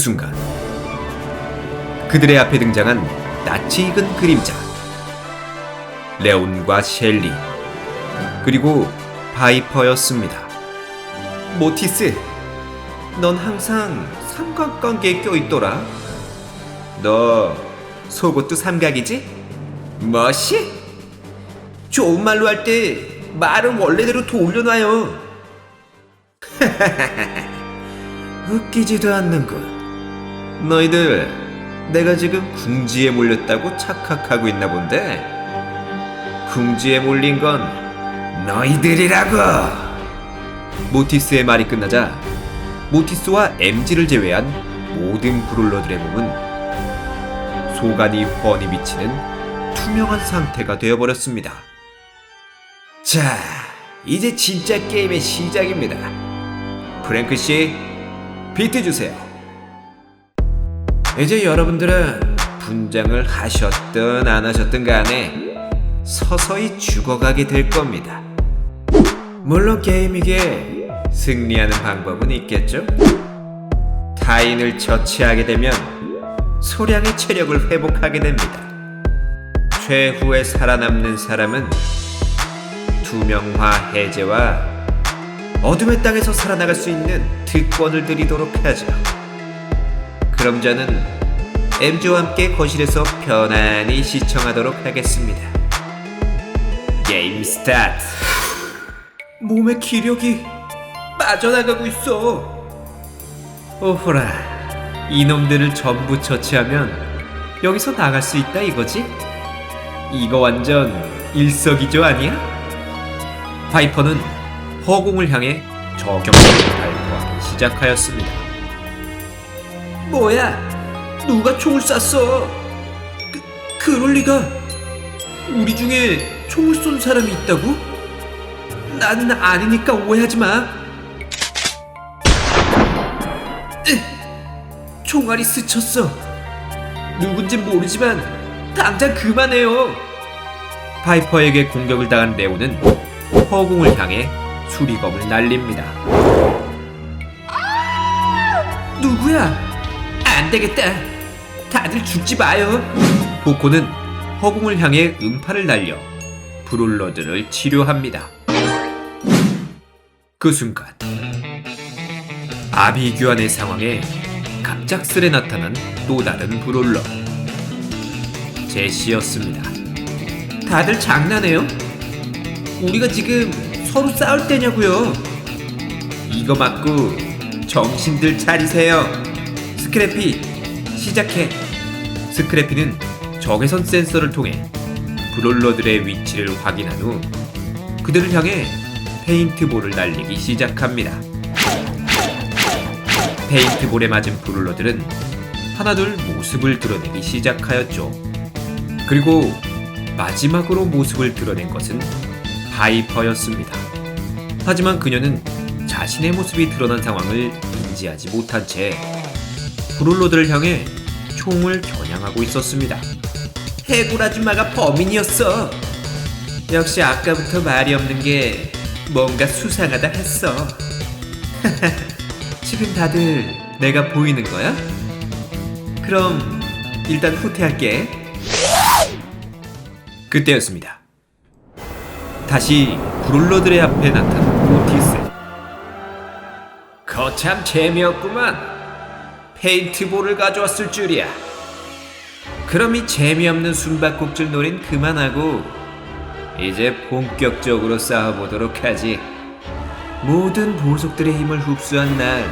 순간 그들의 앞에 등장한 낯이 익은 그림자 레온과 셸리 그리고 바이퍼였습니다. 모티스, 넌 항상 삼각관계에 껴있더라. 너 속옷도 삼각이지? 뭐시? 좋은 말로 할 때 말은 원래대로 돌려놔요. 웃기지도 않는군. 너희들 내가 지금 궁지에 몰렸다고 착각하고 있나 본데 궁지에 몰린 건 너희들이라고. 모티스의 말이 끝나자 모티스와 MG를 제외한 모든 브롤러들의 몸은 소간이 훤히 비치는 투명한 상태가 되어버렸습니다. 자, 이제 진짜 게임의 시작입니다. 프랭크 씨, 비트 주세요. 이제 여러분들은 분장을 하셨든 안 하셨든 간에 서서히 죽어가게 될 겁니다. 물론 게임이기에 승리하는 방법은 있겠죠? 타인을 처치하게 되면 소량의 체력을 회복하게 됩니다. 최후에 살아남는 사람은 투명화 해제와 어둠의 땅에서 살아나갈 수 있는 특권을 드리도록 하죠. 그럼 저는 MG와 함께 거실에서 편안히 시청하도록 하겠습니다. 게임 스타트! 몸의 기력이 빠져나가고 있어. 오호라, 이놈들을 전부 처치하면 여기서 나갈 수 있다 이거지? 이거 완전 일석이조 아니야? 파이퍼는 허공을 향해 저격수를 발포하기 시작하였습니다. 뭐야? 누가 총을 쐈어? 그, 그럴 리가? 우리 중에 총을 쏜 사람이 있다고? 나는 아니니까 오해하지 마. 으, 총알이 스쳤어. 누군진 모르지만 당장 그만해요. 파이퍼에게 공격을 당한 레오는 허공을 향해 수리검을 날립니다. 누구야? 안 되겠다. 다들 죽지 마요. 보코는 허공을 향해 음파를 날려 브롤러들을 치료합니다. 그 순간 아비규환의 상황에 갑작스레 나타난 또 다른 브롤러 제시였습니다. 다들 장난해요? 우리가 지금 서로 싸울 때냐고요? 이거 맞고 정신들 차리세요. 스크래피 시작해. 스크래피는 적외선 센서를 통해 브롤러들의 위치를 확인한 후 그들을 향해 페인트볼을 날리기 시작합니다. 페인트볼에 맞은 브롤러들은 하나둘 모습을 드러내기 시작하였죠. 그리고 마지막으로 모습을 드러낸 것은 바이퍼였습니다. 하지만 그녀는 자신의 모습이 드러난 상황을 인지하지 못한 채 브롤러들을 향해 총을 겨냥하고 있었습니다. 해골 아줌마가 범인이었어. 역시 아까부터 말이 없는 게 뭔가 수상하다 했어. 지금 다들 내가 보이는 거야? 그럼 일단 후퇴할게. 그때였습니다. 다시 브롤러들의 앞에 나타난 모티스. 거참 재미없구만. 페인트볼을 가져왔을 줄이야. 그럼 이 재미없는 숨바꼭질 놀인 그만하고 이제 본격적으로 싸워보도록 하지. 모든 보석들의 힘을 흡수한 날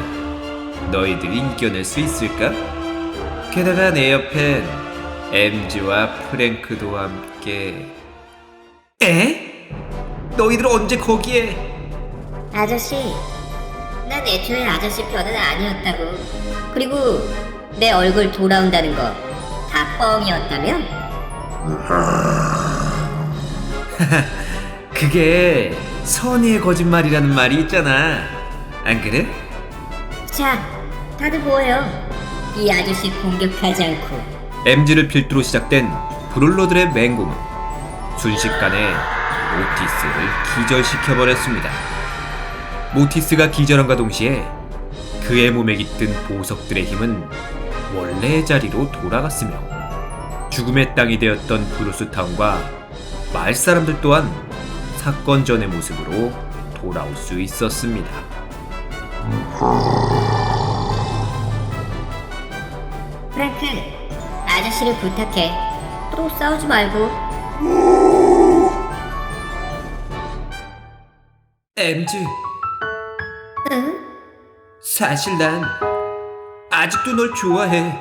너희들이 이겨낼 수 있을까? 게다가 내 옆엔 MG와 프랭크도 함께 에? 너희들 언제 거기에 아저씨, 난 애초에 아저씨 편은 아니었다고. 그리고 내 얼굴 돌아온다는 거 다 뻥이었다면? 그게 선의의 거짓말이라는 말이 있잖아 안 그래? 자, 다들 뭐해요? 이 아저씨 공격하지 않고 MG를 필두로 시작된 브롤러들의 맹공은 순식간에 모티스를 기절시켜버렸습니다. 모티스가 기절함과 동시에 그의 몸에 깃든 보석들의 힘은 원래의 자리로 돌아갔으며 죽음의 땅이 되었던 브루스타운과 마을 사람들 또한 사건 전의 모습으로 돌아올 수 있었습니다. 프랭크, 아저씨를 부탁해. 또 싸우지 말고. MG, 응? 사실 난 아직도 널 좋아해.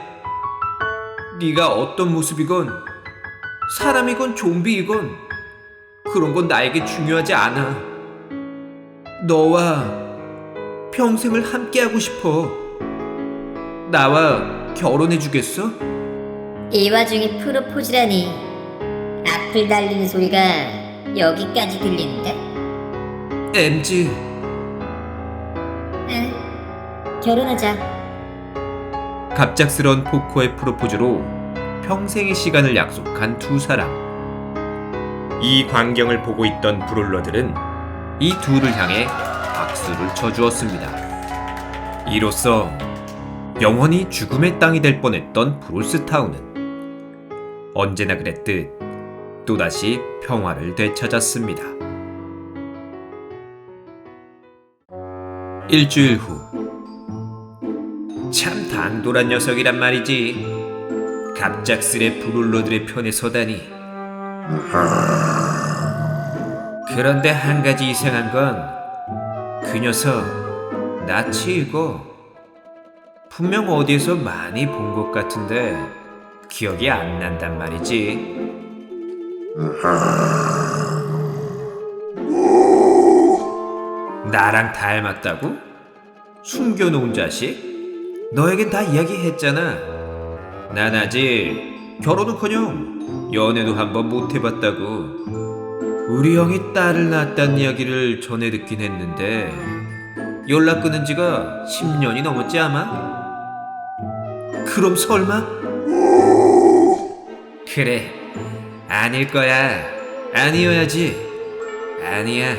네가 어떤 모습이건 사람이건 좀비이건 그런 건 나에게 중요하지 않아. 너와 평생을 함께하고 싶어. 나와 결혼해 주겠어? 이 와중에 프로포즈라니. 앞을 달리는 소리가 여기까지 들리는데? MG, 결혼하자. 갑작스런 포코의 프로포즈로 평생의 시간을 약속한 두 사람. 이 광경을 보고 있던 브롤러들은 이 둘을 향해 박수를 쳐주었습니다. 이로써 영원히 죽음의 땅이 될 뻔했던 브롤스타운은 언제나 그랬듯 또다시 평화를 되찾았습니다. 일주일 후 참 당돌한 녀석이란 말이지. 갑작스레 브롤러들의 편에 서다니. 그런데 한 가지 이상한 건 그 녀석 나치이고 분명 어디에서 많이 본 것 같은데 기억이 안 난단 말이지. 나랑 닮았다고? 숨겨놓은 자식? 너에겐 다 이야기했잖아. 난 아직 결혼은커녕 연애도 한번 못 해봤다고. 우리 형이 딸을 낳았다는 이야기를 전해 듣긴 했는데 연락 끊은 지가 10년이 넘었지 아마? 그럼 설마? 그래 아닐 거야 아니어야지 아니야